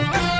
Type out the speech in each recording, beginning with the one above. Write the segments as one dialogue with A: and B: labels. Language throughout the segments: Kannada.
A: Thank you.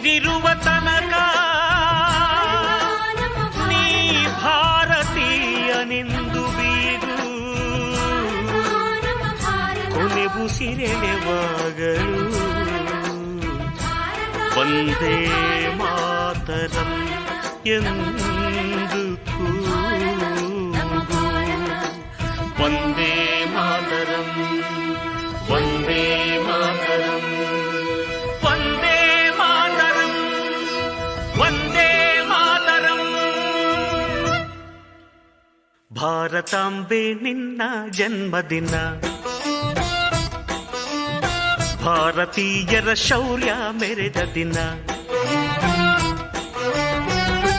B: ಭಾರತ
A: ಉಸಿರಿರುವ ತನಕ ನೀ ಭಾರತೀಯನೆಂದು ಬೀರು ಕೊನೆ ಉಸಿರೆಳೆವಾಗಲು ಒಂದೇ ಮಾತರಂ ಎಂದು ಭಾರತಾಂಬೆ ನಿನ್ನ ಜನ್ಮದಿನ. ಭಾರತೀಯರ ಶೌರ್ಯ ಮೆರೆದ ದಿನ.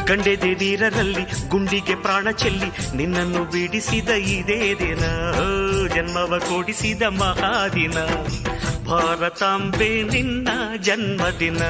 A: ಗಂಡೆದೆ ವೀರರಲ್ಲಿ ಗುಂಡಿಗೆ ಪ್ರಾಣ ಚೆಲ್ಲಿ ನಿನ್ನನ್ನು ಬಿಡಿಸಿದ ಇದೇ ದಿನ. ಜನ್ಮವ ಕೊಡಿಸಿದ ಮಹಾದಿನ. ಭಾರತಾಂಬೆ ನಿನ್ನ ಜನ್ಮದಿನ.